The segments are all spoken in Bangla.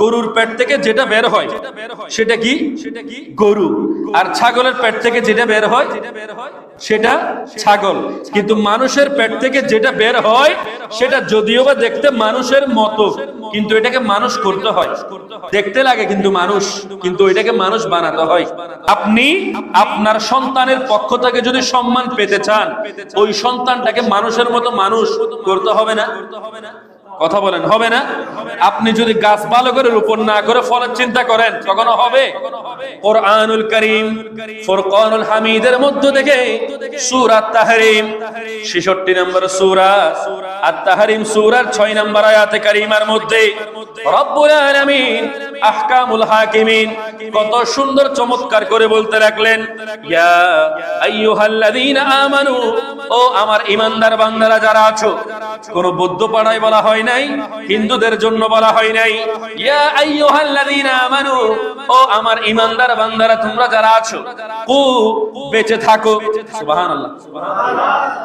গরুর পেট থেকে যেটা বের হয় সেটা কি? সেটা কি? গরু। আর ছাগলের পেট থেকে যেটা বের হয় সেটা ছাগল। কিন্তু মানুষের পেট থেকে যেটা বের হয় সেটা যদিও বা দেখতে মানুষের মতো কিন্তু এটাকে মানুষ করতে হয়। দেখতে লাগে কিন্তু মানুষ কিন্তু এটাকে মানুষ বানাতে হয়। আপনি আপনার সন্তানের পক্ষ থেকে যদি সম্মান পেতে চান ওই সন্তানটাকে মানুষের মতো মানুষ করতে হবে না। কথা বলেন, হবে না? আপনি যদি গাছ ভালো করে রোপণ না করে ফলের চিন্তা করেন কখনো হবে। কোরআনুল করিম, ফুরকানুল হামিদের মধ্য থেকে সূরা তাহরিম 66 নম্বর সূরা আত-তাহরিম সূরার 6 নম্বর আয়াতে কারিমার মধ্যে রব্বুল আলামিন আহকামুল হাকিমিন কত সুন্দর চমৎকার করে বলতে লাগলেন, ইয়া আইয়ুহাল্লাযীনা আমানু ও আমার ঈমানদার বান্দারা যারা আছো, কোন বৌদ্ধ পাড়ায় বলা হয় নাই, হিন্দুদের জন্য বলা হয় নাই। ইয়া ও আমার ঈমানদার বান্দারা, তোমরা যারা আছো, কু, বেঁচে থাকো।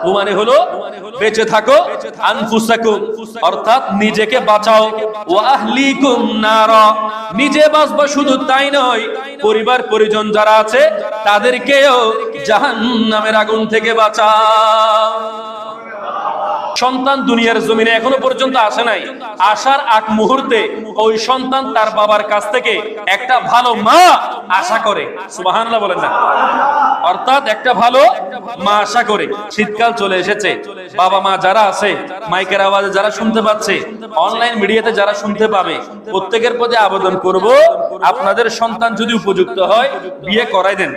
কু মানে হলো, বেঁচে থাকো, আনফুসাকুম, অর্থাৎ নিজেকে বাঁচাও। ওয়া নিজে বাঁচবা শুধু তাই নয়, পরিবার, পরিজন যারা আছে, তাদেরকেও জাহান্নামের আগুন থেকে বাঁচাও। সন্তান দুনিয়ার জমিনে এখনও পর্যন্ত আসে নাই। আসার আগ মুহূর্তে ওই সন্তান তার বাবার কাছ থেকে একটা ভালো মা আশা করে। সুবহানাল্লাহ বলেন না। অর্থাৎ একটা ভালো মা আশা করে। শীতকাল চলে এসেছে। বাবা মা যারা আছে, মাইকের আওয়াজে যারা শুনতে পাচ্ছে, অনলাইন মিডিয়াতে যারা শুনতে পাবে, প্রত্যেকের প্রতি আবেদন করব, আপনাদের সন্তান যদি উপযুক্ত হয়, বিয়ে করাই দেন।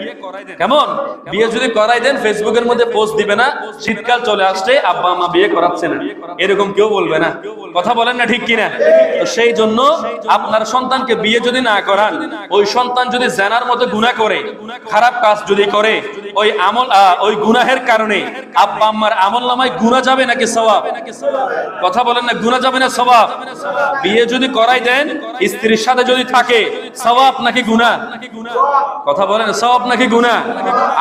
কেমন? বিয়ে যদি করাই দেন ফেসবুকের মধ্যে পোস্ট দিবে না। শীতকাল চলে আসছে আব্বা মা বিয়ে করাচ্ছে না। এরকম কেউ বলবে না। কথা বলেন না ঠিক কিনা? তো সেই জন্য আপনার সন্তানকে বিয়ে যদি না করান, ওই সন্তান যদি জানার মতো গুণা করে, খারাপ কাজ যদি করে, ওই আমল ওই গুনাহের কারণে আব্বা আম্মার আমল নামায় গুণা যাবে নাকি সবাব কথা বলেন না গুণা যাবে না সবাব বিয়ে যদি করাই দেন, স্ত্রীর সাথে যদি থাকে সবাব নাকি গুণা কথা বলেন সবাব নাকি গুণা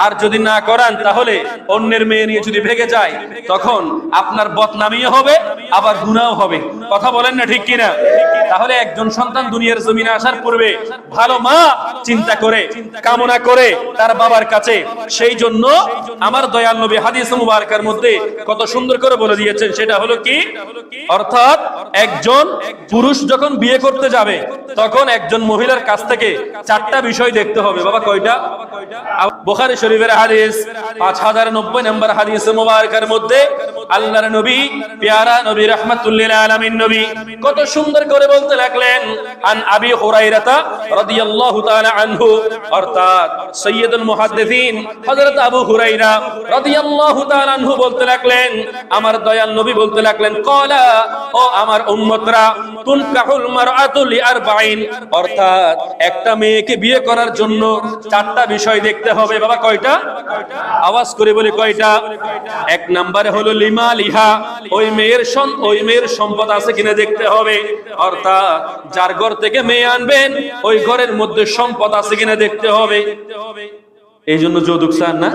আর যদি না করান, তাহলে অন্যের মেয়ে নিয়ে যদি ভেগে যায়, তখন আপনার বদনামিও হবে, আবার গুণাও হবে। কথা বলেন না ঠিক কিনা? তাহলে একজন সন্তান দুনিয়ার জমিনে আসার পূর্বে ভালো মা চিন্তা করে, কামনা করে তার বাবার কাছে। সেই জন্য আমার দয়াল নবী হাদিস মুবারকার মধ্যে কত সুন্দর করে বলে দিয়েছেন, সেটা হলো কি? অর্থাৎ একজন পুরুষ যখন বিয়ে করতে যাবে, তখন একজন মহিলার কাছ থেকে চারটা বিষয় দেখতে হবে। বাবা, কয়টা? বোখারি শরীফের হাদিস, পাঁচ হাজার নব্বই নম্বর হাদিস মুবারকার মধ্যে আল্লাহর নবী, পেয়ারা নবী, রহমাতুল্লিল আলামিন নবী। কত সুন্দর করে বলতে লাগলেন, আন আবি হুরাইরাতা রাদিয়াল্লাহু তাআলা আনহু অর্থাৎ মুহাদ্দিসিন, হযরত আবু হুরাইরা রাদিয়াল্লাহু তাআলা আনহু বলতে লাগলেন, আমার দয়াল নবী বলতে লাগলেন ও আমার উম্মতরা, তুনকাহুল মারআতু অর্থাৎ একটা মেয়েকে বিয়ে করার জন্য চারটা বিষয় দেখতে হবে। বাবা, কয়টা? আওয়াজ করে বলি, কয়টা? এক নম্বরে হলো, লিমা লিহা ওই মেয়ের ওই মেয়ের সম্পদ আছে কিনা দেখতে হবে। অর্থাৎ যার ঘর থেকে মেয়ে আনবেন, ওই ঘরের মধ্যে সম্পদ আছে কিনা দেখতে হবে। এই জন্য যৌতুক চান না?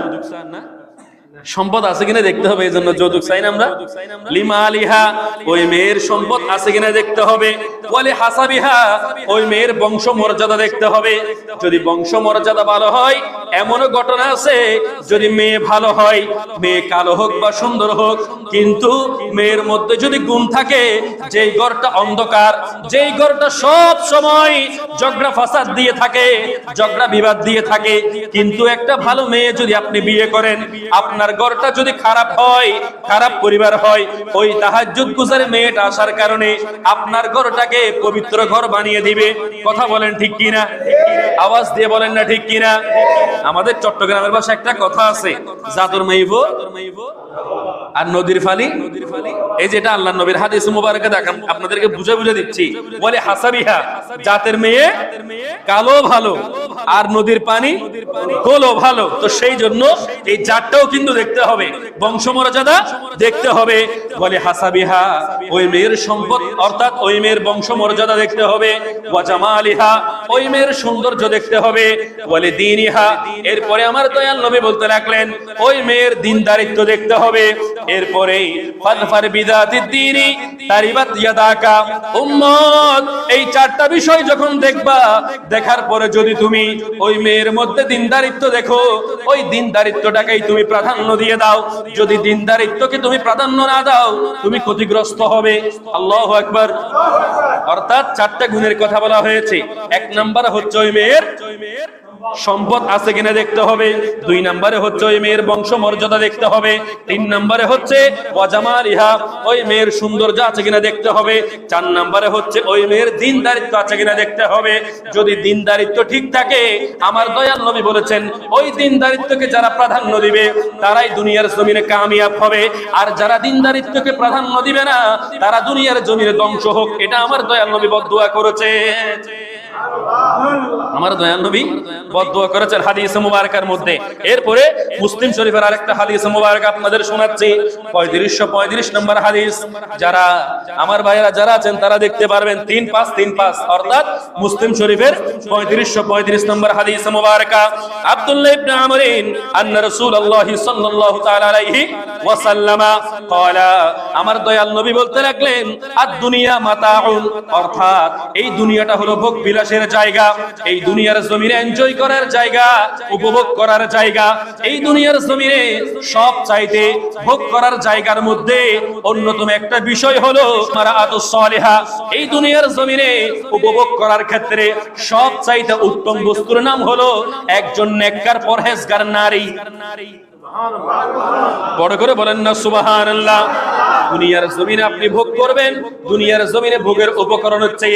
সম্পদ আছে কিনা দেখতে হবে, এই জন্য যৌতুক চাই না আমরা। লিমা আলিহা, ওই মেয়ের সম্পদ আছে কিনা দেখতে হবে। বলে হাসাবিহা, ওই মেয়ের বংশ মর্যাদা দেখতে হবে। যদি বংশ মর্যাদা ভালো হয়, এমনও ঘটনা আছে, যদি মেয়ে ভালো হয়, মেয়ে কালো হোক বা সুন্দর হোক, কিন্তু মেয়ের মধ্যে যদি গুণ থাকে, যেই ঘরটা অন্ধকার, যেই ঘরটা সব সময় ঝগড়া ফাসাদ দিয়ে থাকে, ঝগড়া বিবাদ দিয়ে থাকে, কিন্তু একটা ভালো মেয়ে যদি আপনি বিয়ে করেন, আপনার ঘরটা যদি খারাপ হয়, খারাপ পরিবার হয়, ওই তাহাজ্জুদ গুজারে মেয়েটা আসার কারণে আপনার ঘরটাকে পবিত্র ঘর বানিয়ে দিবে। কথা বলেন ঠিক কিনা? আওয়াজ দিয়ে বলেন না ঠিক কিনা? আমাদের চট্টগ্রামের ভাষা একটা কথা আছে, জাদুর মাইব আর নদীর ফালি। এই যেটা আল্লাহ নবীর হাদিস মুবারকে দেখান, আপনাদেরকে বুঝে বুঝে দিচ্ছি। বলে হাসাবিহা, জাতের মেয়ে কালো ভালো। আর নদীর পানি গোলো ভালো। তো সেই জন্য এই জাতটাও কিন্তু দেখতে হবে। বংশমর্যাদা দেখতে হবে। বলে হাসাবিহা, ওই মেয়ের সম্পদ, অর্থাৎ ওই মেয়ের বংশমর্যাদা দেখতে হবে। ওয়াজামা আলিহা ওই মেয়ের সৌন্দর্য দেখতে হবে। বলে দিন ইহা এরপরে আমার দয়াল নবী বলতে লাগলেন, ওই মেয়ের দিনদারিত্ব দেখতে হবে। এরপরে ফাদফার বিদাতি দিনি, তারিবাত ইয়াদাকা। উম্মত, এই চারটা বিষয় যখন দেখবা, দেখার পরে যদি তুমি ওই মেয়ের মধ্যে দিনদারিত্ব দেখো, ওই দিনদারিত্বটাকেই তুমি প্রাধান্য দিয়ে দাও। যদি দিনদারিত্বকে তুমি প্রাধান্য না দাও, তুমি ক্ষতিগ্রস্ত হবে। আল্লাহ একবার অর্থাৎ চারটা গুণের কথা বলা হয়েছে। এক নাম্বার হচ্ছে ওই মেয়ের সম্পদ আছে কিনা দেখতে হবে। দুই নম্বরে হচ্ছে ওই মেয়ের বংশ মর্যাদা দেখতে হবে। তিন নম্বরে হচ্ছে ওয়াজামাল ইহা ওই মেয়ের সৌন্দর্য আছে কিনা দেখতে হবে। চার নম্বরে হচ্ছে ওই মেয়ের দিনদারিত্ব আছে কিনা দেখতে হবে। যদি দিনদারিত্ব ঠিক থাকে, আমার দয়াল নবী বলেছেন, ওই দিনদারিত্বকে যারা প্রাধান্য দিবে, তারাই দুনিয়ার জমিনে কামিয়াব হবে। আর যারা দিনদারিত্বকে প্রাধান্য দিবে না, তারা দুনিয়ার জমিনে ধ্বংস হোক, এটা আমার দয়াল নবী বদুয়া করেছে। আমার দয়াল নবী বদুয়া করেছেন হাদিস মুবারকার মধ্যে। এরপরে মুসলিম শরীফের আরেকটা হাদিস মুবারক আপনাদের শোনাচ্ছি। পঁয়ত্রিশশো পঁয়ত্রিশ নম্বর হাদিস। যারা, আমার ভাইয়েরা যারা আছেন, তারা দেখতে পারবেন তিন পাঁচ তিন পাঁচ। অর্থাৎ মুসলিম শরীফের পঁয়ত্রিশশো পঁয়ত্রিশ নম্বর হাদিস মুবারকা। আব্দুল্লাহ ইবনে আমরিন রাসূলুল্লাহি সাল্লাল্লাহু তাআলা আলাইহি ক্বালা, আমার দয়াল নবী বলতে লাগলেন আদ দুনিয়া মাতাউন অর্থাৎ এই দুনিয়াটা হলো ভোগ বিলাসের জায়গা, এই দুনিয়ার জমিনে এনজয় করার জায়গা, উপভোগ করার জায়গা, এই দুনিয়ার জমিনে সব চাইতে ভোগ করার জায়গার মধ্যে অন্যতম একটা বিষয় হলো সালিহা। এই দুনিয়ার জমিনে উপভোগ করার ক্ষেত্রে সব চাইতে উত্তম বস্তুর নাম হলো একজন নেককার পরহেজগার নারী। বড় করে বলেন না, সুবহানাল্লাহ। দুনিয়ার জমিনে আপনি ভোগ করবেন, দুনিয়ার জমিনে ভোগের উপকরণ হচ্ছে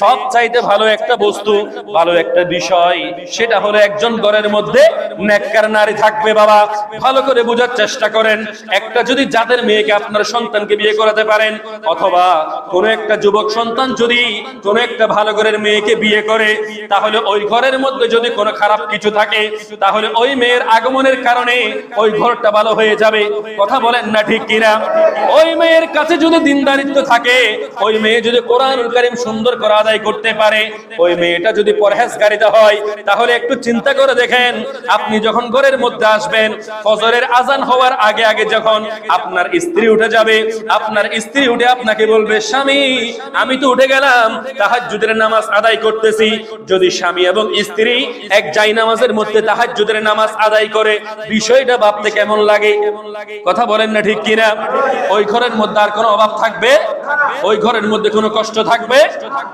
সব চাইতে ভালো একটা বস্তু, ভালো একটা বিষয়। সেটা হলো একজন ঘরের মধ্যে নেককার নারী থাকবে বাবা। ভালো করে বোঝার চেষ্টা করেন, একটা যদি যাদের মেয়েকে আপনার সন্তানকে বিয়ে করাতে পারেন, অথবা কোন একটা যুবক সন্তান যদি কোনো একটা ভালো ঘরের মেয়েকে বিয়ে করে, তাহলে ওই ঘরের মধ্যে যদি কোনো খারাপ কিছু থাকে, তাহলে ওই মেয়ের আগমনের কারণে ওই ঘরটা ভালো হয়ে যাবে। কথা বলেন না ঠিক কিনা? ওই মেয়ের কাছে যদি দিনদারিত্ব থাকে, ওই মেয়ে যদি কোরআনুল কারীম সুন্দর করে আদায় করতে পারে, ওই মেয়েটা যদি পরহেজগারিতা হয়, তাহলে একটু চিন্তা করে দেখেন, আপনি যখন ঘরের মধ্যে আসবেন, ফজরের আজান হওয়ার আগে আগে যখন আপনার স্ত্রী উঠে যাবে, আপনার স্ত্রী উঠে আপনাকে বলবে, স্বামী, আমি তো উঠে গেলাম, তাহাজ্জুদের নামাজ আদায় করতেছি। যদি স্বামী এবং স্ত্রী এক জাই নামাজের মধ্যে তাহাজ্জুদের নামাজ আদায় করে, বিষয়টা ভাবতে কেমন লাগে। কথা বলেন না ঠিক কিনা? ওই ঘরের মধ্যে আর কোনো অভাব থাকবে? ওই ঘরের মধ্যে কোনো কষ্ট থাকবে?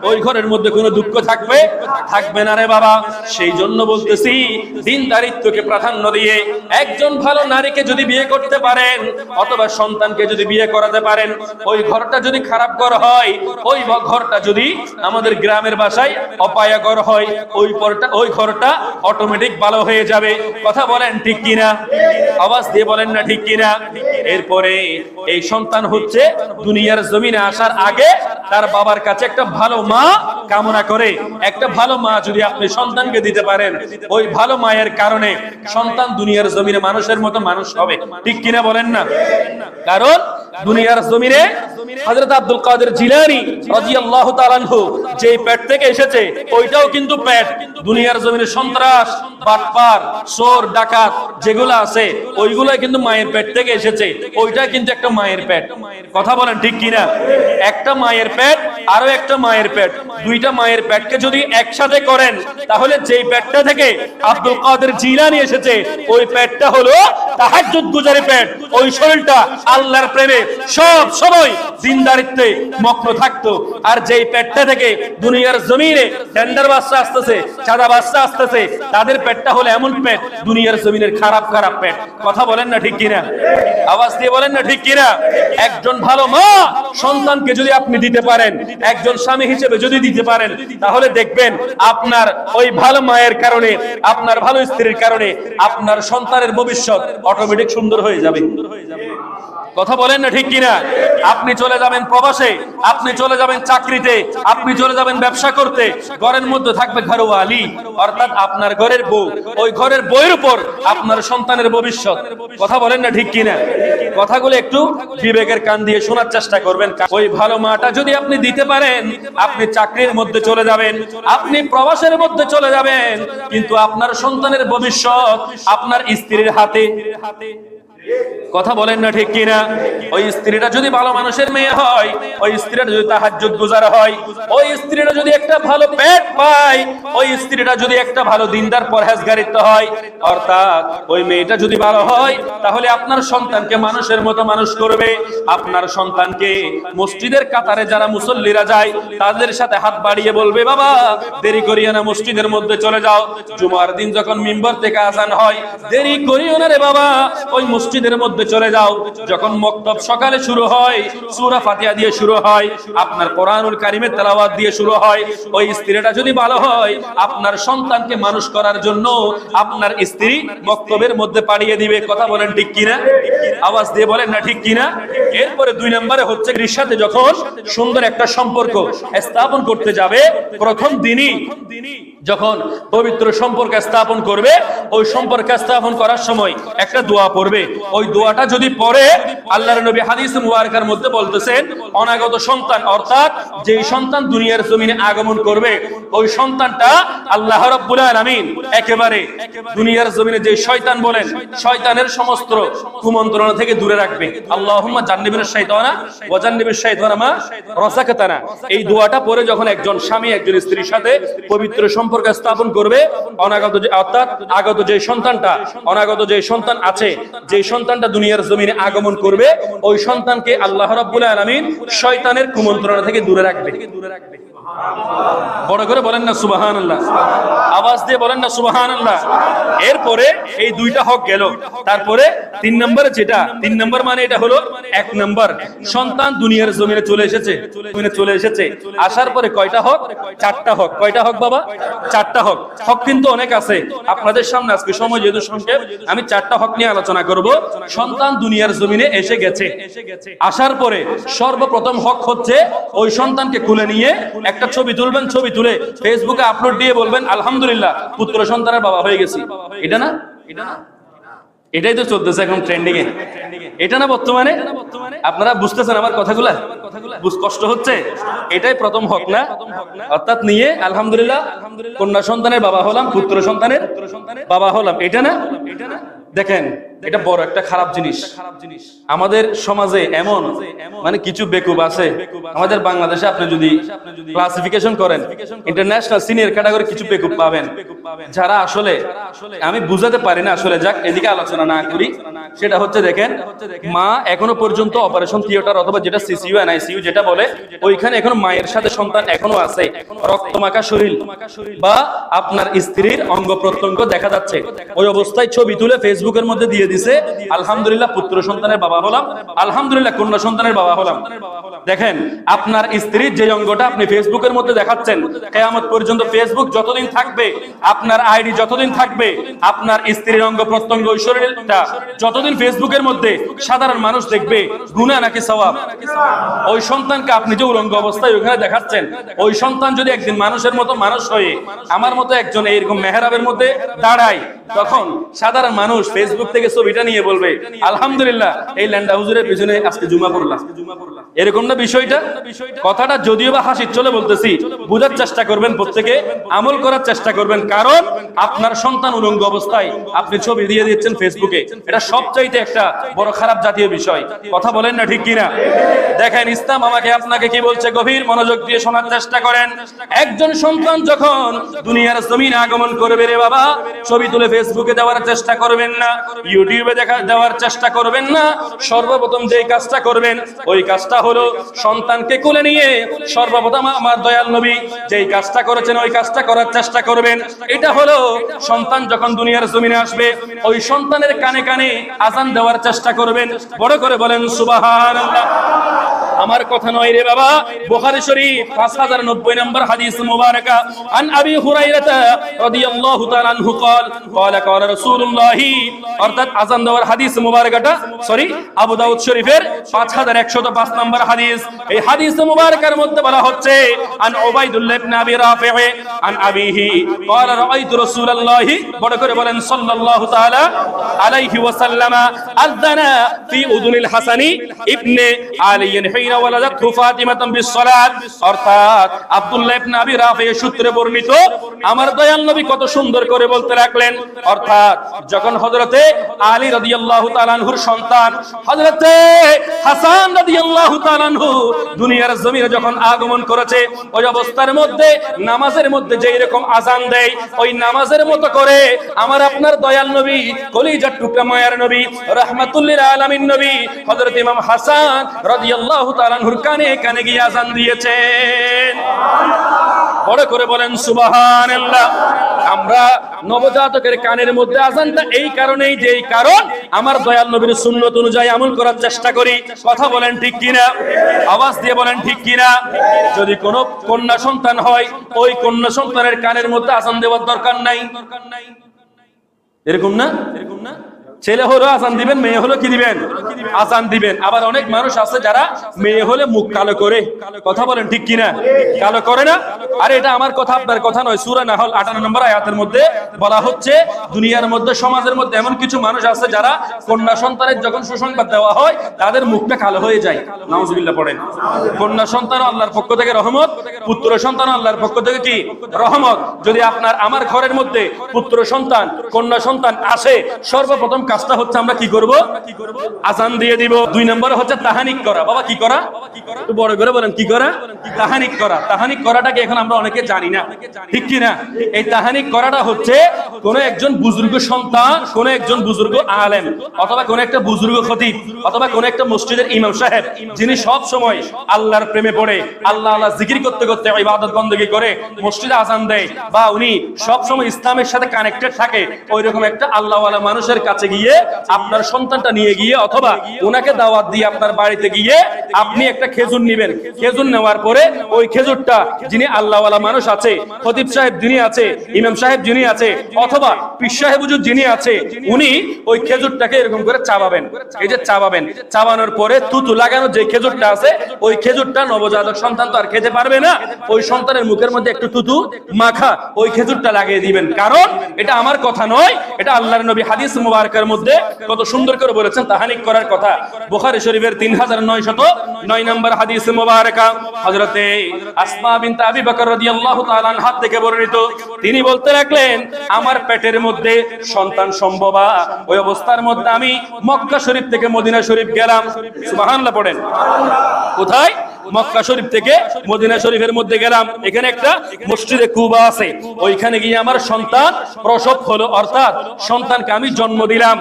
ওই ঘরের মধ্যে কোনো দুঃখ থাকবে? থাকবে না রে বাবা। সেই জন্য বলতেছি দিনদারিত্বকে প্রাধান্য দিয়ে একজন ভালো নারীকে যদি বিয়ে করতে পারেন, অথবা সন্তানকে যদি বিয়ে করাতে পারেন, ওই ঘরটা যদি খারাপ ঘর হয়, ওই ঘরটা যদি আমাদের গ্রামের বাসায় অপায়া ঘর হয়, ওই ওই ঘরটা অটোমেটিক ভালো হয়ে যাবে। কথা বলেন ঠিক কিনা? আওয়াজ দিয়ে বলেন না, ঠিক কিনা? এরপরে এই সন্তান হচ্ছে দুনিয়ার জমিনে আসার আগে তার বাবার কাছে একটা ভালো মা কামনা করে। একটা ভালো মা যদি আপনি সন্তানকে দিতে পারেন, ওই ভালো মায়ের কারণে সন্তান দুনিয়ার জমিনে মানুষের মতো মানুষ হবে। ঠিক কিনা বলেন না? কারণ দুনিয়ার জমিনে হযরত আব্দুল কাদের জিলানী রাদিয়াল্লাহু তাআলা যে পেট থেকে এসেছে, ওইটাও কিন্তু পেট। দুনিয়ার জমিনে সন্ত্রাস, বাটপার, চোর, ডাকাত যেগুলো আছে ওইগুলো কিন্তু মায়ের পেট থেকে এসেছে। ওইটা কিন্তু একটা মায়ের পেট। কথা বলেন ঠিক কিনা? একটা মায়ের পেট আরও একটা মায়ের পেট। দুইটা মায়ের পেটকে যদি একসাথে করেন, তাহলে যেই পেটটা থেকে আব্দুল কাদের জিলানী এসেছে, ওই পেটটা হলো তাহাজ্জুদ গুজারি পেট। ওই শরীরটা আল্লাহর প্রেমে সব সময় দিনদারিত্বে মগ্ন থাকতো। আর যেই পেটটা থেকে দুনিয়ার জমিনে টেন্ডার বাচ্চা আসতেছে, চাঁদা বাচ্চা আসতেছে, তাদের পেটটা হলো এমন পেট, দুনিয়ার জমিনের খারাপ খারাপ পেট। কথা বলেন না ঠিক কিনা? আওয়াজ দিয়ে বলেন না ঠিক কিনা? একজন ভালো মা সন্তানকে যদি আপনি দিতে পারেন একজন স্বামী হিসেবে যদি দিতে পারেন, তাহলে দেখবেন আপনার ওই ভালো মায়ের কারণে, আপনার ভালো স্ত্রীর কারণে আপনার সন্তানের ভবিষ্যৎ অটোমেটিক সুন্দর হয়ে যাবে। কথা বলেন না ঠিক কিনা? আপনি চলে যাবেন প্রবাসে, আপনি চলে যাবেন চাকরিতে, আপনি চলে যাবেন ব্যবসা করতে, ঘরের মধ্যে থাকবে ঘরওয়ালি অর্থাৎ আপনার ঘরের বউ, ওই ঘরের বইয়ের উপর আপনার সন্তানের ভবিষ্যৎ। কথা বলেন না ঠিক কিনা? কথাগুলো একটু বিবেকের কান দিয়ে শোনার চেষ্টা করবেন। ওই ভালো মাটা যদি আপনি দিতে পারেন, আপনি চাকরির মধ্যে চলে যাবেন, আপনি প্রবাসের মধ্যে চলে যাবেন, কিন্তু আপনার সন্তানের ভবিষ্যৎ আপনার স্ত্রীর হাতে হাতে। কথা বলেন না ঠিক কিনা? ওই স্ত্রীটা যদি ভালো মানুষের মেয়ে হয়, ওই স্ত্রীটা যদি তাহাজ্জুদ গুজার হয়, ওই স্ত্রীটা যদি একটা ভালো পেট পায়, ওই স্ত্রীটা যদি একটা ভালো দিনদার পরহেজগারিত্ব হয়, অর্থাৎ ওই মেয়েটা যদি ভালো হয়, তাহলে আপনার সন্তানকে মানুষের মতো মানুষ করবে। আপনার সন্তানকে মসজিদের কাতারে যারা মুসল্লিরা যায়, তাদের সাথে হাত বাড়িয়ে বলবে, বাবা, দেরি করিও না, মসজিদের মধ্যে চলে যাও। জুমার দিন যখন মিম্বর থেকে আজান হয়, দেরি করিও না রে বাবা, ওই মসজিদের মধ্যে চলে যাও। যখন মক্তব সকালে শুরু হয়, সূরা ফাতিহা দিয়ে শুরু হয়, আপনার কোরআনুল কারিমের তেলাওয়াত দিয়ে শুরু হয়, ওই স্ত্রীটা যদি ভালো হয়, আপনার সন্তানকে মানুষ করার জন্য আপনার স্ত্রী মক্তবের মধ্যে পাঠিয়ে দিবে। কথা বলেন ঠিক কিনা? আওয়াজ দিয়ে বলেন না ঠিক কিনা? এরপরে দুই নম্বরে হচ্ছে রিসাতে যখন সুন্দর একটা সম্পর্ক স্থাপন করতে যাবে, প্রথম দিনই যখন পবিত্র সম্পর্ক স্থাপন করবে, ওই সম্পর্ক স্থাপন করার সময় একটা দোয়া পড়বে। ওই দোয়াটা যদি পড়ে, আল্লাহর নবী হাদিস মুবারকার মধ্যে বলতেছেন, অনাগত সন্তান অর্থাৎ যে সন্তান দুনিয়ার জমিনে আগমন করবে, ওই সন্তানটা আল্লাহ রাব্বুল আলামিন একেবারে দুনিয়ার জমিনে যে শয়তান বলেন, শয়তানের সমস্ত কুমন্ত্রণা থেকে দূরে রাখবে। আল্লাহুম্মা জান্নিবিনাশ শাইতানা ওয়া জান্নিবিশ শাইতানা মা রাযাকাতানা এই দোয়াটা পরে যখন একজন স্বামী, একজন স্ত্রীর সাথে পবিত্র সম্পর্ক স্থাপন করবে, অনাগত যে অর্থাৎ আগত যে সন্তানটা, অনাগত যে সন্তান আছে যে সন্তানটা দুনিয়ার জমিনে আগমন করবে, ওই সন্তানকে আল্লাহ রাব্বুল আলামিন শয়তানের কুমন্ত্রণা থেকে দূরে রাখবে। দূরে রাখবে বড় করে বলেন না সুবাহান আল্লাহ আওয়াজ দিয়ে বলেন না সুবাহান আল্লাহ এরপরে এই দুইটা হক গেল। তারপরে তিন নম্বরে যেটা, তিন নম্বর মানে এটা হলো এক নম্বর, সন্তান দুনিয়ার জমিনে চলে এসেছে, জমিনে চলে এসেছে। আসার পরে কয়টা হক? চারটা হক। কয়টা হক বাবা? চারটা হক। হক কিন্তু অনেক আছে। আপনাদের সামনে আজকে সময় যেহেতু সংক্ষেপ, আমি চারটা হক নিয়ে আলোচনা করব। সন্তান দুনিয়ার জমিনে এসে গেছে। আসার পরে সর্বপ্রথম হক হচ্ছে ওই সন্তানকে খুলে নিয়ে একটা ছবি তুলবেন, ছবি তুলে ফেসবুকে আপলোড দিয়ে বলবেন, আলহামদুলিল্লাহ, পুত্র সন্তানের বাবা হয়ে গেছি। এটা না? এটা না? এটাই তো চলতেছে এখন ট্রেন্ডিং এ। এটা না বর্তমানে? আপনারা বুঝতেছেন আমার কথাগুলা? কষ্ট হচ্ছে? এটাই প্রথম হক না? অর্থাৎ নিয়ে আলহামদুলিল্লাহ কন্যা সন্তানের বাবা হলাম, পুত্র সন্তানের বাবা হলাম। এটা না? এটা না দেখেন, এটা বড় একটা খারাপ জিনিস। খারাপ জিনিস আমাদের সমাজে এমন মানে কিছু বেকুব আছে। আমাদের বাংলাদেশে আপনি যদি ক্লাসিফিকেশন করেন ইন্টারন্যাশনাল সিনিয়র ক্যাটাগরি কিছু বেকুব পাবেন। যারা আসলে আমি বুঝাতে পারি না আসলে যাক, এদিকে আলোচনা না করি। সেটা হচ্ছে দেখেন, মা এখনও পর্যন্ত অপারেশন থিয়েটার অথবা যেটা সিসিইউ এনআইসিইউ যেটা বলে, ওইখানে এখনও মায়ের সাথে সন্তান এখনও আছে। রক্তমাখা শরীর বা আপনার স্ত্রীর অঙ্গ প্রত্যঙ্গ দেখা যাচ্ছে। ওই অবস্থায় ছবি তুলে ফেসবুকের মধ্যে দিয়ে দিছে, আলহামদুলিল্লাহ, পুত্র সন্তানের বাবা হলাম। আলহামদুলিল্লাহ, কন্যা সন্তানের বাবা হলাম। দেখেন, আপনার স্ত্রীর যে অঙ্গটা আপনি ফেসবুকের মধ্যে দেখাচ্ছেন, কেয়ামত পর্যন্ত ফেসবুক যতদিন থাকবে, আপনার আইডি যতদিন থাকবে, আপনার স্ত্রীর অঙ্গ প্রত্যঙ্গ ওই শরীরটা যতদিন ফেসবুকের মধ্যে সাধারণ মানুষ দেখবে, গুণা নাকি সওয়াব? ওই সন্তানকে আপনি যে উলঙ্গ অবস্থায় ওখানে দেখাচ্ছেন, ওই সন্তান যদি একদিন মানুষের মতো মানুষ হয়ে, আমার মতো একজন এইরকম মেহরাবের মধ্যে দাঁড়ায়, তখন সাধারণ মানুষ ফেসবুক থেকে ছবিটা নিয়ে বলবে, আলহামদুলিল্লাহ, এই ল্যান্ডা হুজুরের পিছনে আজকে জুমা পড়লাম। এরকম না বিষয়টা, কথাটা যদিও বা হাসির চলে বলতেছি, বুঝার চেষ্টা করবেন প্রত্যেকে, আমল করার চেষ্টা করবেন, কারণ আপনার সন্তান উলঙ্গ অবস্থায় আপনি ছবি দিয়ে দিচ্ছেন ফেসবুকে। এটা সবচাইতে একটা বড় খারাপ জাতীয় বিষয়। কথা বলেন না ঠিক কিনা? দেখেন, ইসলাম আমাকে আপনাকে কি বলছে? গভীর মনোযোগ দিয়ে শোনার চেষ্টা করেন। একজন সন্তান যখন দুনিয়ার জমিন আগমন করবে রে বাবা, ছবি তুলে ফেসবুকে দেওয়ার চেষ্টা করবেন না, ইউটিউবে দেখা দেওয়ার চেষ্টা করবেন না, সর্বপ্রথম যে কাজটা করবেন, ওই কাজটা হলো সন্তানকে কোলে নিয়ে সর্বপ্রথম আমার দয়াল নবী যেই কাজটা করেছেন ওই কাজটা করার চেষ্টা করবেন এটা হলো সন্তান যখন দুনিয়ার জমিনে আসবে ওই সন্তানের কানে কানে আজান দেওয়ার চেষ্টা করবেন বড় করে বলেন সুবাহান আমার কথা নয় রে বাবা বুখারী শরীফ 5090 নম্বর হাদিস মুবারাকা আন আবি হুরায়রা রাদিয়াল্লাহু তাআলা আনহু قال قال قال رسول الله অর্থাৎ আযান দেওয়ার হাদিস মুবারাকাটা সরি আবু দাউদ শরীফের 5105 নম্বর হাদিস এই হাদিস মুবারাকার মধ্যে বলা হচ্ছে আন উবাইদুল্লাহ ইবনে আবি রাফি আন আবিহি قال রাআইতু রাসূলুল্লাহি বড় করে বলেন সাল্লাল্লাহু তাআলা আলাইহি ওয়াসাল্লাম আযানা ফি উযুনিল হাসানি ইবনে আলী হিনা ওয়ালাদাতহু ফাতিমাতাম বিসসালাত অর্থাৎ আব্দুল্লাহ ইবনে আবি রাফি সূত্রে বর্ণিত আমার দয়াল নবী কত সুন্দর করে বলতে রাখলেন অর্থাৎ যখন হযরতে আলী রাদিয়াল্লাহু তাআলা আনহুর সন্তান হযরতে হাসান রাদিয়াল্লাহু তাআলা দুনিয়ার জমিনে যখন আগমন করেছে, ওই অবস্থার মধ্যে, নামাজের মধ্যে যেই রকম আজান দেয়, ওই নামাজের মতো করে আমার আপনার দয়াল নবী, কলিজার টুকরা মায়ার নবী, রাহমাতুল্লিল আলামিন নবী, হযরত ইমাম হাসান রাদিয়াল্লাহু তাআলা কানে কানে গিয়ে আজান দিয়েছেন। বড় করে বলেন, সুবহানাল্লাহ। আমরা নবজাতকের কানের মধ্যে আজানটা এই কারণেই যে এই কারণ, আমার দয়াল নবীর সুন্নত অনুযায়ী আমল করার চেষ্টা করি। কথা বলেন ঠিক কিনা? আওয়াজ দিয়ে বলেন ঠিক কিনা? যদি কোনো কন্যা সন্তান হয়, ওই কন্যা সন্তানের কানের মধ্যে আজান দেওয়ার দরকার নাই। এরকম না এরকম না? ছেলে হলো আজান দিবেন, মেয়ে হলো কি দিবেন? আজান দিবেন। আবার অনেক মানুষ আছে যারা মেয়ে হলে মুখ কালো করে। কথা বলেন ঠিক কিনা? কালো করে না? আরে এটা আমার কথা, আপনার কথা নয়। সূরা নাহল 58 নম্বর আয়াতের মধ্যে বলা হচ্ছে, দুনিয়ার মধ্যে, সমাজের মধ্যে এমন কিছু মানুষ আছে যারা কন্যা সন্তানের যখন সুসংবাদ দেওয়া হয়, তাদের মুখটা কালো হয়ে যায়। নাউজুবিল্লাহ পড়েন। কন্যা সন্তান আল্লাহর পক্ষ থেকে রহমত, পুত্র সন্তান আল্লাহর পক্ষ থেকে কি? রহমত। যদি আপনার, আমার ঘরের মধ্যে পুত্র সন্তান, কন্যা সন্তান আসে, সর্বপ্রথম কাজটা হচ্ছে আমরা কি করব? আজান দিয়ে দিব। দুই নম্বরে হচ্ছে তাহানিক করা। বাবা, কি করা? একটু বড় করে বলেন, কি করা? তাহানিক করা। তাহানিক করাটাকে এখন আমরা অনেকে জানি না। ঠিক কি না? এই তাহানিক করাটা হচ্ছে কোন একজন বুজুর্গ সন্তান, কোন একজন বুজুর্গ আলেম অথবা কোন একটা বুজুর্গ খতিব অথবা কোন একটা মসজিদের ইমাম সাহেব যিনি সব সময় আল্লাহর প্রেমে পড়ে, আল্লাহ আল্লাহ জিকির করতে করতে ইবাদত বন্দী করে, মসজিদে আজান দেয় বা উনি সব সময় ইসলামের সাথে কানেক্টেড থাকে ওই রকম একটা আল্লাহওয়ালা মানুষের কাছে গিয়ে আপনার সন্তানটা নিয়ে গিয়ে অথবা ওনাকে দাওয়াত দিয়ে আপনার বাড়িতে গিয়ে আপনি একটা খেজুর নিবেন। খেজুর নেওয়ার পরে ওই খেজুরটা যিনি আল্লাহওয়ালা মানুষ আছে, খতিব সাহেব যিনি আছে, ইমাম সাহেব যিনি আছে, অথবা পিস সাহেব যিনি আছে, উনি ওই খেজুরটাকে এরকম করে চাবাবেন। এই যে চাবাবেন, চাবানোর পরে তুতু লাগানো যে খেজুরটা আছে, ওই খেজুরটা নবজাতক সন্তান তো আর খেতে পারবে না। ওই সন্তানের মুখের মধ্যে একটু তুতু মাখা ওই খেজুরটা লাগিয়ে দিবেন। কারণ এটা আমার কথা নয়, এটা আল্লাহর নবী হাদিস মুবারকের মধ্যে কত সুন্দর করে বলেছেন তাহানিক করার কথা। বুখারী শরীফের 3909 নম্বর হাদিস মুবারকা। হযরতে আসমা আবি বকর রাদিয়াল্লাহু তাআলা আনহা থেকে বর্ণিত। তিনি বলতে লাগলেন, আমার পেটের মধ্যে সন্তান সম্ভবা। ওই অবস্থার মধ্যে আমি মক্কা শরীফ থেকে মদিনা শরীফ গেলাম। সুবহানাল্লাহ পড়েন। কোথায়? মক্কা শরীফ থেকে মদিনা শরীফের মধ্যে গেলাম। এখানে একটা মসজিদে কুবা আছে। ওইখানে গিয়ে আমার সন্তান প্রসব হলো। অর্থাৎ সন্তানকে আমি জন্ম দিলাম।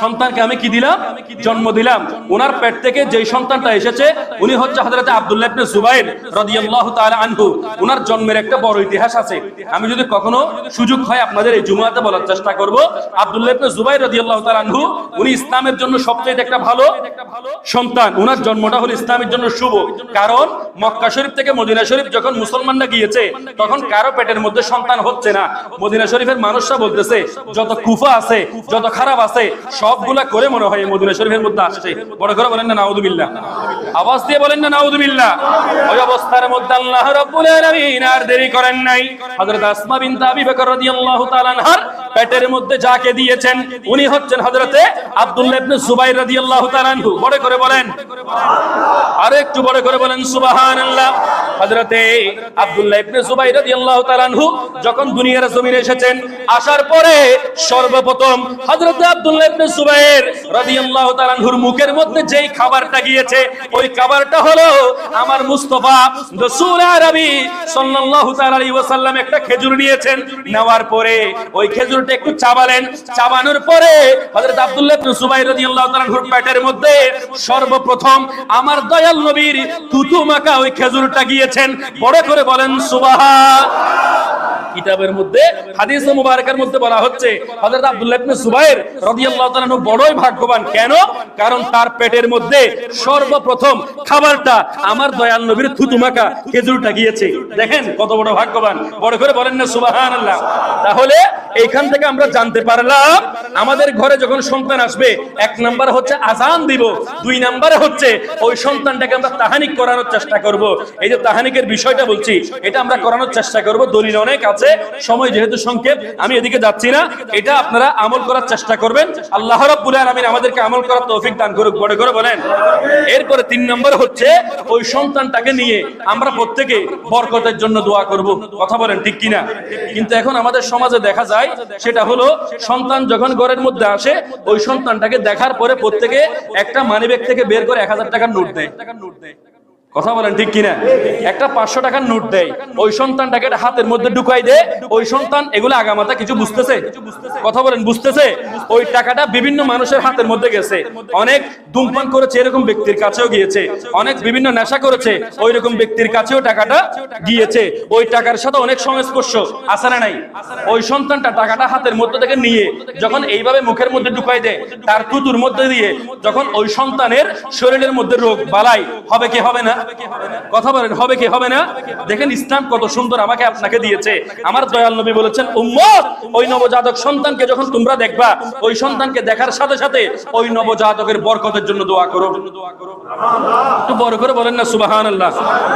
সন্তানকে আমি কি দিলাম? জন্ম দিলাম। ওনার পেট থেকে যেই সন্তানটা এসেছে, উনি হচ্ছে হযরত আব্দুল্লাহ ইবনে জুবাইর রাদিয়াল্লাহু তাআলা আনহু। ওনার জন্মের একটা বড় ইতিহাস আছে। আমি যদি কখনো সুযোগ হয় আপনাদের এই জুমাতে বলার চেষ্টা করব। আব্দুল্লাহ ইবনে জুবাইর রাদিয়াল্লাহু তাআলা আনহু, উনি ইসলামের জন্য সবচেয়ে একটা ভালো সন্তান। ওনার জন্মটা হলো ইসলামের জন্য শুভ। কারণ মক্কা শরীফ থেকে মদিনা শরীফ যখন মুসলমানরা গিয়েছে, তখন কারও পেটের মধ্যে সন্তান হচ্ছে না। মদিনা শরীফের মানুষরা বলতেছে, যত কুফা আছে, যত খারাপ আছে, সবগুলা করে মনে হয় মদিনা শরীফের মধ্যে আসছে। বড় করে বলেন না নাউদুবিল্লাহ আওয়াজ দিয়ে বলেন না নাউদুবিল্লাহ ওই অবস্থার মধ্যে আল্লাহ রাব্বুল আলামিন আর দেরি করেন নাই। হযরত আসমা বিনতে আবি বকর রাদিয়াল্লাহু তাআলা আনহার পেটের মধ্যে যাকে দিয়েছেন, উনি হচ্ছেন হযরতে আব্দুল্লাহ ইবনে জুবাইর রাদিয়াল্লাহু তাআলা আনহু। বড় করে বলেন, আর একটু বড় করে বলেন সুবহানাল্লাহ। হযরতে আব্দুল্লাহ ইবনে জুবাইর রাদিয়াল্লাহু তাআলা আনহু যখন দুনিয়ার জমিনে এসেছেন, আসার পরে সর্বপ্রথম হযরতে আব্দুল্লাহ ইবনে জুবাইর রাদিয়াল্লাহু তাআলা আনহুর মুখের মধ্যে যেই খাবারটা গিয়েছে, ওই খাবারটা হলো আমার মুস্তাফা রাসূল আরবি সাল্লাল্লাহু তাআলা আলাইহি ওয়াসাল্লাম একটা খেজুর নিয়েছেন। নেওয়ার পরে ওই খেজুরটা একটু চাবালেন। চাবানোর পরে হযরত আব্দুল্লাহ ইবনে জুবাইর রাদিয়াল্লাহু তাআলা আনহুর পেটের মধ্যে সর্বপ্রথম আমার দয়াল নবীর তুতু মাকা ওই খেজুরটা গিয়েছেন। বড় করে বলেন সুবহান। কিতাবের মধ্যে, হাদিস মুবারকের মধ্যে বলা হচ্ছে, হযরত আব্দুল্লাহ ইবনে সুবাইর রাদিয়াল্লাহু তাআলা বড়ই ভাগ্যবান। কেন? কারণ তার পেটের মধ্যে সর্বপ্রথম খাবারটা আমার দয়াল নবীর থুতুমাকা খেজুরটা গিয়েছে। দেখেন কত বড় ভাগ্যবান। বড় করে বলেন না, সুবহানাল্লাহ। তাহলে এইখান থেকে আমরা জানতে পারলাম, আমাদের ঘরে যখন সন্তান আসবে, এক নাম্বার হচ্ছে আজান দিব, দুই নাম্বারে হচ্ছে ওই সন্তানটাকে আমরা তাহানিক করানোর চেষ্টা করব। এই যে তাহানিকের বিষয়টা বলছি, এটা আমরা করানোর চেষ্টা করব। দলিল অনেক আছে সময় যেহেতু সংক্ষেপ, আমি এদিকে যাচ্ছি না। এটা আপনারা আমল করার চেষ্টা করবেন। আল্লাহ রাব্বুল আলামিন আমাদেরকে আমল করার তৌফিক দান করুক। বড় করে বলেন। এরপরে তিন নম্বর হচ্ছে, ওই সন্তানটাকে নিয়ে আমরা প্রত্যেকে বরকতের জন্য দোয়া করব। কথা বলেন ঠিক কিনা? কিন্তু এখন আমাদের সমাজে দেখা যায়, সেটা হলো সন্তান যখন ঘরের মধ্যে আসে, ওই সন্তানটাকে দেখার পরে প্রত্যেকে একটা মানিব্যাগ থেকে বের করে এক হাজার টাকার নোট দেয়। কথা বলেন ঠিক কিনা? একটা পাঁচশো টাকার নোট দেয়, ওই সন্তানটাকে হাতের মধ্যে ঢুকাই দেয় ওই সন্তান এগুলো আগামাতা কিছু বুঝতেছে? কথা বলেন, বুঝতেছে? ওই টাকাটা বিভিন্ন মানুষের হাতের মধ্যে গেছে। অনেক ধূমপান করেছে এরকম ব্যক্তির কাছেও গিয়েছে। অনেক বিভিন্ন নেশা করেছে, ওই রকম ব্যক্তির কাছেও টাকাটা গিয়েছে। ওই টাকার সাথে অনেক সংস্পর্শ না নাই? ওই সন্তানটা টাকাটা হাতের মধ্যে থেকে নিয়ে যখন এইভাবে মুখের মধ্যে ঢুকাই দেয়, তার তুতুর মধ্যে দিয়ে যখন ওই সন্তানের শরীরের মধ্যে রোগ বালাই, হবে কি হবে না? কথা বলেন, হবে কি হবে না? দেখেন ইসলাম কত সুন্দর আমাকে আপনাকে দিয়েছে। আমার দয়াল নবী বলেছেন, উম্মত, ওই নবজাতক সন্তানকে যখন তোমরা দেখবা, ওই সন্তানকে দেখার সাথে সাথে ওই নবজাতকের বরকতের জন্য দোয়া করো। একটু বড় করে বলেন না, সুবহানাল্লাহ।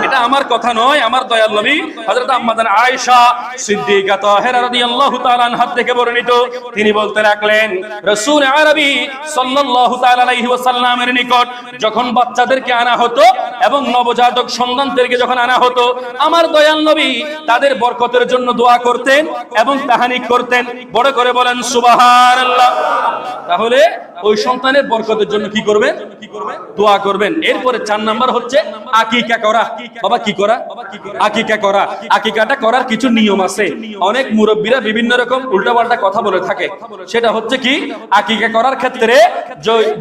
এটা আমার কথা নয়, আমার দয়াল নবী, হযরত আম্মাদান আয়েশা সিদ্দিকা তাহেরা রাদিয়াল্লাহু তাআলা আনহা থেকে বর্ণিত। তিনি বলতে রাখলেন রাসূল আরবি সাল্লাল্লাহু তাআলা আলাইহি ওয়াসাল্লামের নিকট যখন বাচ্চাদেরকে আনা হতো এবং নবজাতক সন্তানদেরকে যখন আনা হতো, আমার দয়াল নবী তাদের বরকতের জন্য দোয়া করতেন এবং তাহানিক করতেন। বড় করে বলেন, সুবহানাল্লাহ। তাহলে ওই সন্তানের বরকতের জন্য কি করবেন? দোয়া করবেন। এরপরে চার নাম্বার হচ্ছে, আকিকা করা। বাবা, কি করা? আকিকা করা। আকিকাটা করার কিছু নিয়ম আছে। অনেক মুরব্বীরা বিভিন্ন রকম উল্টাপাল্টা কথা বলে থাকে। সেটা হচ্ছে কি, আকিকা করার ক্ষেত্রে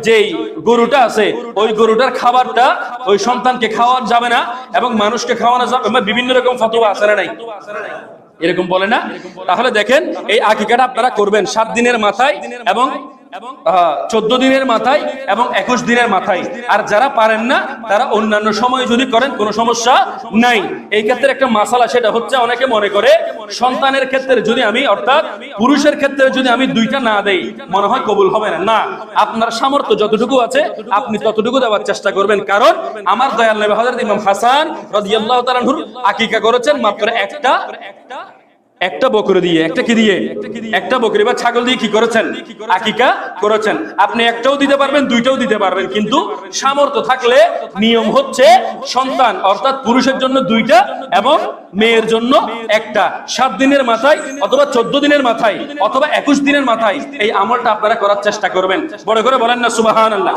যেই গরুটা আছে, ওই গরুটার খাবারটা ওই সন্তানকে খাওয়া যাবে না এবং মানুষকে খাওয়ানো যাবে বিভিন্ন রকম ফতোয়া আছে না নাই? এরকম বলে না? তাহলে দেখেন, এই আকিকাটা আপনারা করবেন সাত দিনের মাথায় এবং চোদ্দ দিনের মাথায় এবং একুশ দিনের মাথায়। আর যারা পারেন না, তারা অন্যান্য সময় যদি করেন, কোনো সমস্যা নাই। এই ক্ষেত্রে একটা মাসালা সেটা হচ্ছে, অনেকে মনে করে, সন্তানের ক্ষেত্রে যদি আমি, অর্থাৎ পুরুষের ক্ষেত্রে যদি আমি দুইটা না দেই, মনে হয় কবুল হবে না। না, আপনার সামর্থ্য যতটুকু আছে, আপনি ততটুকু দেওয়ার চেষ্টা করবেন। কারণ আমার দয়াল নবী হযরত ইমাম হাসান রাদিয়াল্লাহু তাআলা আনহুর আকিকা করেছেন মাত্র একটা একটা বকরি দিয়ে, একটা কি দিয়ে? একটা বকরি বা ছাগল দিয়ে কি করেছেন? আকিকা করেছেন। আপনি একটাও দিতে পারবেন, দুইটাও দিতে পারবেন, কিন্তু সামর্থ্য থাকলে নিয়ম হচ্ছে সন্তান, অর্থাৎ পুরুষের জন্য দুইটা এবং মেয়ের জন্য একটা। সাত দিনের মাথায় অথবা চোদ্দ দিনের মাথায় অথবা একুশ দিনের মাথায় এই আমলটা আপনারা করার চেষ্টা করবেন। বড় করে বলেন না সুবাহান আল্লাহ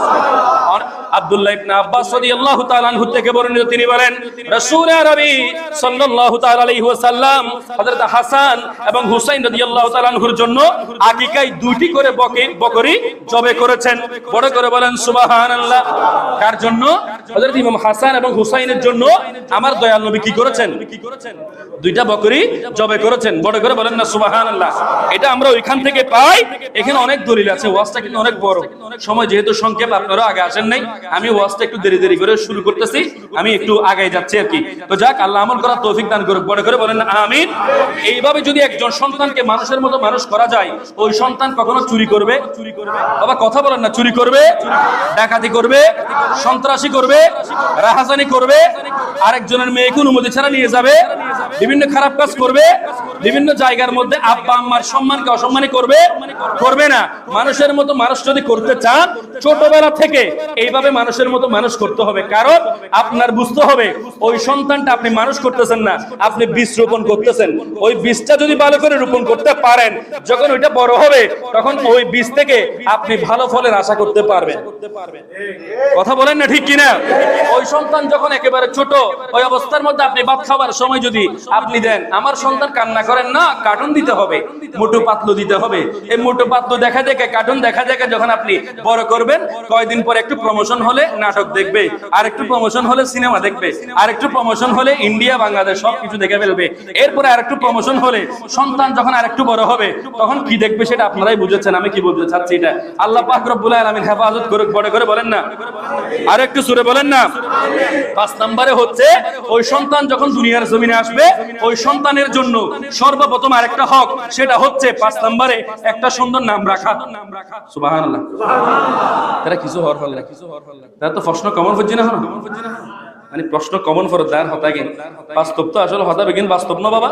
আব্দুল্লাহ ইবনে আব্বাস রাদিয়াল্লাহু তাআলা আনহু থেকে বর্ণিত তিনি বলেন, রাসূল আরবি সাল্লাল্লাহু তাআলা আলাইহি ওয়াসাল্লাম হযরত হাসান এবং হুসাইন রাদিয়াল্লাহু তাআলা আনহুর জন্য আকিকায় দুইটি করে বকে, বকরি জবে করেছেন। বড় করে বলেন, সুবহানাল্লাহ, কার জন্য? হযরত ইমাম হাসান এবং হুসাইনের জন্য আমার দয়াল নবী কি করেছেন? দুইটা বকরি জবে করেছেন। বড় করে বলেন, না, সুবহানাল্লাহ, এটা আমরা ওইখান থেকে পাই। এখানে অনেক দলিল আছে, ওয়াজটা কিন্তু অনেক বড়। সময় যেহেতু সংক্ষেপ, আপনারা আগে আসেন নাই। আমি ওয়াজটা একটু দেরি দেরি করে শুরু করতেছি, আমি একটু আগে যাচ্ছি আর কি। তো যাক, আল্লাহ আমল করার তৌফিক দান করুক বড় করে বলেন আমিন। এইভাবে যদি একজন সন্তানকে মানুষের মতো মানুষ করা যায়, ওই সন্তান কখনো চুরি করবে? চুরি করবে বাবা, কথা বলেন না, চুরি করবে, ডাকাতি করবে, সন্ত্রাসী করবে, রাহাজানি করবে, আরেকজনের মেয়েকে অনুমতি ছাড়া নিয়ে যাবে, বিভিন্ন খারাপ কাজ করবে, বিভিন্ন জায়গার মধ্যে আব্বা আম্মার সম্মানকে অসম্মানী করবে করবে না। মানুষের মতো মানুষ যদি করতে চান ছোটবেলা থেকে এইভাবে মানুষের মতো মানুষ করতে হবে। কারণ আপনার বুঝতে হবে, ওই সন্তানটা আপনি মানুষ করতেছেন না, আপনি বীজ রোপণ করতেছেন। ওই বীজটা যদি ভালো করে রোপণ করতে পারেন, যখন ওইটা বড় হবে, তখন ওই বীজ থেকে আপনি ভালো ফলের আশা করতে পারবেন। কথা বলেন না ঠিক কিনা? ওই সন্তান যখন একেবারে ছোট, ওই অবস্থার মধ্যে আপনি ভাত খাবার সময় যদি আপনি দেন, আমার সন্তান কান্না করেন, না কার্টুন দিতে হবে, মোটু পাতলু দিতে হবে। এই মোটু পাতলু দেখা দেখে কার্টুন দেখা দেখে যখন আপনি বড় করবেন কয়দিন পর একটু প্রমোশন হলে নাটক দেখবে, আর একটু প্রমোশন হলে সিনেমা দেখবে, আর একটু প্রমোশন হলে ইন্ডিয়া বাংলাদেশ সবকিছু দেখে ফেলবে। এরপরে আর একটু প্রমোশন হলে সন্তান যখন আর একটু বড় হবে, তখন কি দেখবে সেটা আপনারাই বুঝেছেন, আমি কি বলতে চাচ্ছি এটা। আল্লাহ পাক রব্বুল হেফাজত করুক, বড় করে বলেন না। আর একটু সুরে বলেন না। পাঁচ নম্বরে হচ্ছে, ওই সন্তান যখন দুনিয়ার জমিনে আসবে, ওই সন্তানের জন্য সর্বপ্রথম আরেকটা হক, সেটা হচ্ছে পাঁচ নম্বরে একটা সুন্দর নাম রাখা। সুবহানাল্লাহ। তারা কিছু হওয়ার ফল না। কিছু হওয়ার ফল না তারা তো প্রশ্ন কমন ফুজি না হন মানে প্রশ্ন কমন ফর দার হতা গেন বাস্তব তো আসলে হতা বেগিন, বাস্তব না বাবা?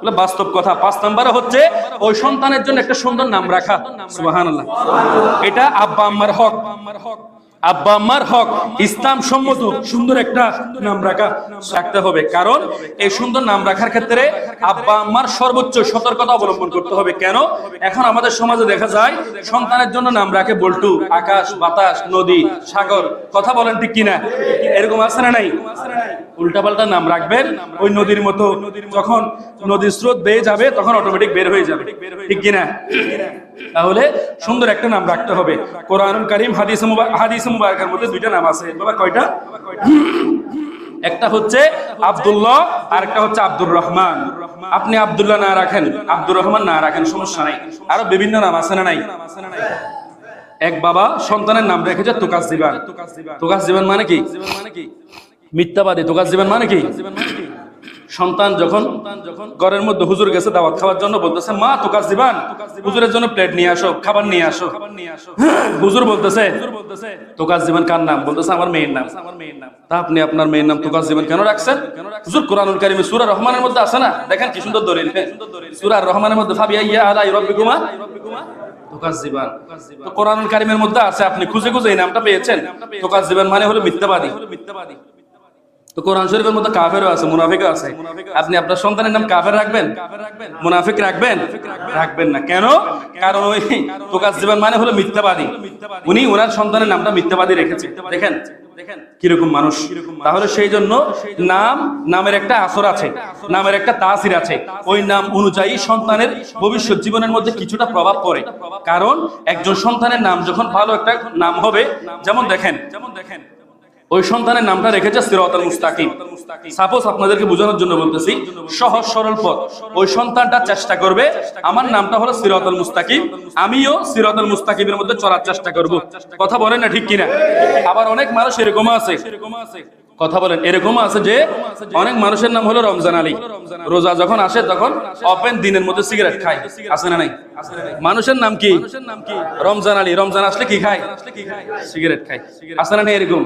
বলে বাস্তব কথা। পাঁচ নম্বরে হচ্ছে ওই সন্তানের জন্য একটা সুন্দর নাম রাখা। সুবহানাল্লাহ। এটা আব্বা আম্মার হক আম্মার হক। আব্বা আম্মার হক, ইসলাম সম্মত সুন্দর একটা নাম রাখা রাখতে হবে। কারণ এই সুন্দর নাম রাখার ক্ষেত্রে আব্বা আম্মার সর্বোচ্চ সতর্কতা অবলম্বন করতে হবে। কেন? এখন আমাদের সমাজে দেখা যায়, সন্তানের জন্য নাম রাখে বল্টু, আকাশ, বাতাস, নদী, সাগর। কথা বলেন ঠিক কিনা? এরকম আছে না নাই? উল্টাপাল্টা নাম রাখবেন, ওই নদীর মতো। যখন নদীর স্রোত বেয়ে যাবে, তখন অটোমেটিক বের হয়ে যাবে। ঠিক কিনা? তাহলে সুন্দর একটা নাম রাখতে হবে। কোরআনুল কারিম, হাদিস হাদিস মুবারকের মধ্যে দুইটা নাম আছে। বাবা, কয়টা? একটা হচ্ছে আব্দুল্লাহ আর একটা হচ্ছে আব্দুর রহমান। আপনি আব্দুল্লাহ না রাখেন, আব্দুর রহমান না রাখেন, সমস্যা নাই। আরও বিভিন্ন নাম আছে না নাই? এক বাবা, সন্তানের নাম রেখেছে তুকাস দিবান তুকাস দিবান মানে কি? মিথ্যাবাদী। তুকাস দিবান মানে কি? সন্তান যখন ঘরের মধ্যে হুজুর গেছে দাওয়াত খাওয়ার জন্য বলতেছে, মা তুকাস দিবান হুজুরের জন্য প্লেট নিয়ে আসো, খাবার নিয়ে আসো। খাবার নিয়ে আসো হুজুর বলতেছে তুকাস দিবান কার নাম? বলতেছে, আমার মেয়ের নাম। আমার মেয়ের নাম তা আপনি আপনার মেয়ের নাম তুকাস দিবান কেন রাখছেন? হুজুর কোরআনুল কারিমে সূরা রহমানের মধ্যে আছে না? দেখেন কি সুন্দর দলিল। সূরা রহমানের মধ্যে ফাবিয়া ইয়া আলা রাব্বিকুমা। তুকাজ্জিবান তো কোরআনুল কারিমের মধ্যে আছে, আপনি খুঁজে খুঁজে এই নামটা পেয়েছেন। তুকাজ্জিবান মানে হলো মিথ্যাবাদী। তো কোরআন শরীফের মধ্যে কাফেরও আছে, মুনাফিকও আছে। আপনি আপনার সন্তানের নাম কাফের রাখবেন? মুনাফিক রাখবেন? রাখবেন না। কেন? কারণ ওই তুকাজ্জিবান মানে হলো মিথ্যাবাদী। উনি ওনার সন্তানের নামটা মিথ্যাবাদী রেখেছে। দেখেন, কীরকম মানুষ। তাহলে সেই জন্য নাম, নামের একটা আসর আছে, নামের একটা তাসির আছে। ওই নাম অনুযায়ী সন্তানের ভবিষ্যৎ জীবনের মধ্যে কিছুটা প্রভাব পড়ে। কারণ একজন সন্তানের নাম যখন ভালো একটা নাম হবে যেমন দেখেন যেমন দেখেন ওই সন্তানের নামটা রেখেছে সিরাতাল মুস্তাকিম। সাপোজ আপনাদেরকে বোঝানোর জন্য বলতেছি, সহজ সরল পথ। ওই সন্তানটা চেষ্টা করবে, আমার নামটা হলো সিরাতাল মুস্তাকিম, আমিও সিরাতাল মুস্তাকিমের মধ্যে চলার চেষ্টা করব। কথা বলেন না ঠিক কিনা? আবার অনেক মানুষ এরকম আছে। কথা বলেন। এরকম আছে যে অনেক মানুষের নাম হলো রমজান আলী। রোজা যখন আসে তখন অপেন দিনের মধ্যে সিগারেট খায়। আছে না নাই? মানুষের নাম কি? রমজান আলী। রমজান আসলে কি খায়? সিগারেট খায়। আছে না নাই এরকম?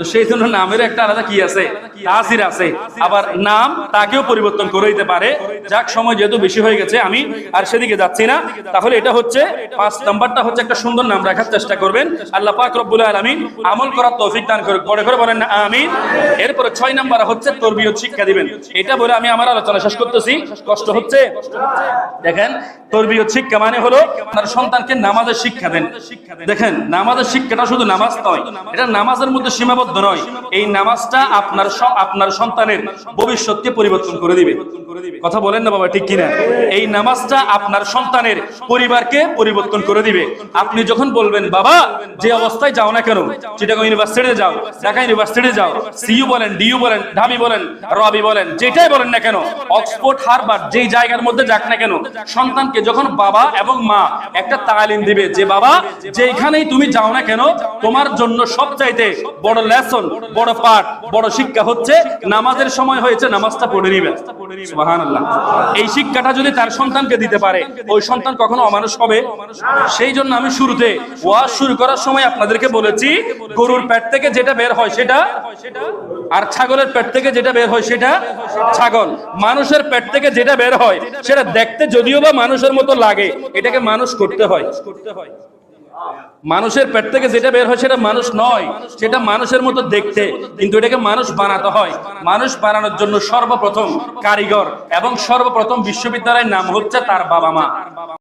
তো সেই জন্য নামের একটা আলাদা কি আছে? তাসির আছে। আবার নাম তাকেও পরিবর্তন করে দিতে পারে। যাক, সময় যেহেতু বেশি হয়ে গেছে, আমি আর সেদিকে যাচ্ছি না। তাহলে এটা হচ্ছে পাঁচ নাম্বারটা হচ্ছে একটা সুন্দর নাম রাখার চেষ্টা করবেন। আল্লাহ পাক রব্বুল আলামিন আমল করার তৌফিক দান পরে করে বলেন আমিন। এরপরে ছয় নাম্বার হচ্ছে তরবিয়ত শিক্ষা দিবেন। এটা বলে আমি আমার আলোচনা শেষ করতেছি। কষ্ট হচ্ছে। দেখেন, তরবিয়ত শিক্ষা মানে হলো আপনার সন্তানকে নামাজের শিক্ষা দেন। দেখেন, নামাজের শিক্ষাটা শুধু নামাজ নয়, এটা নামাজের মধ্যে সীমাবদ্ধ নয়। এই নামাজটা আপনার আপনার সন্তানের ভবিষ্যৎকে পরিবর্তন করে দিবে। কথা বলেন না বাবা, ঠিক কিনা? এই নামাজটা আপনার সন্তানের পরিবারকে পরিবর্তন করে দিবে। আপনি যখন বলবেন, বাবা, যে অবস্থায় যাও না কেন? চিটাগং ইউনিভার্সিটিতে যাও, ঢাকা ইউনিভার্সিটিতে যাও সিইউ বলেন ডিইউ বলেন, ঢাবি বলেন, রবি বলেন, যেটাই বলেন না কেন, অক্সফোর্ড হারবার্ড যেই জায়গার মধ্যে যাক না কেন, সন্তানকে যখন বাবা এবং মা একটা তালিম দিবে যে, বাবা যেখানেই তুমি যাও না কেন, তোমার জন্য সবচাইতে বড় লেসন বড় পাঠ, বড় শিক্ষা হচ্ছে, নামাজের সময় হয়েছে, নামাজটা পড়ে নিবে। সুবহানাল্লাহ। এই শিক্ষাটা যদি তার সন্তানকে দিতে পারে, ওই সন্তান কখনো অমানুষ হবে? সেই জন্য আমি শুরুতে ওয়াজ শুরু করার সময় আপনাদেরকে বলেছি, গরুর পেট থেকে যেটা বের হয় সেটা আর ছাগলের পেট থেকে যেটা বের হয় সেটা ছাগল। মানুষের পেট থেকে যেটা বের হয় সেটা দেখতে যদিও বা মানুষের মতো লাগে, এটাকে মানুষ করতে হয়। মানুষের পেট থেকে যেটা বের হয় সেটা মানুষ নয়, সেটা মানুষের মতো দেখতে, কিন্তু এটাকে মানুষ বানাতে হয়। মানুষ বানানোর জন্য সর্বপ্রথম কারিগর এবং সর্বপ্রথম বিশ্ববিদ্যালয়ের নাম হচ্ছে তার বাবা মা।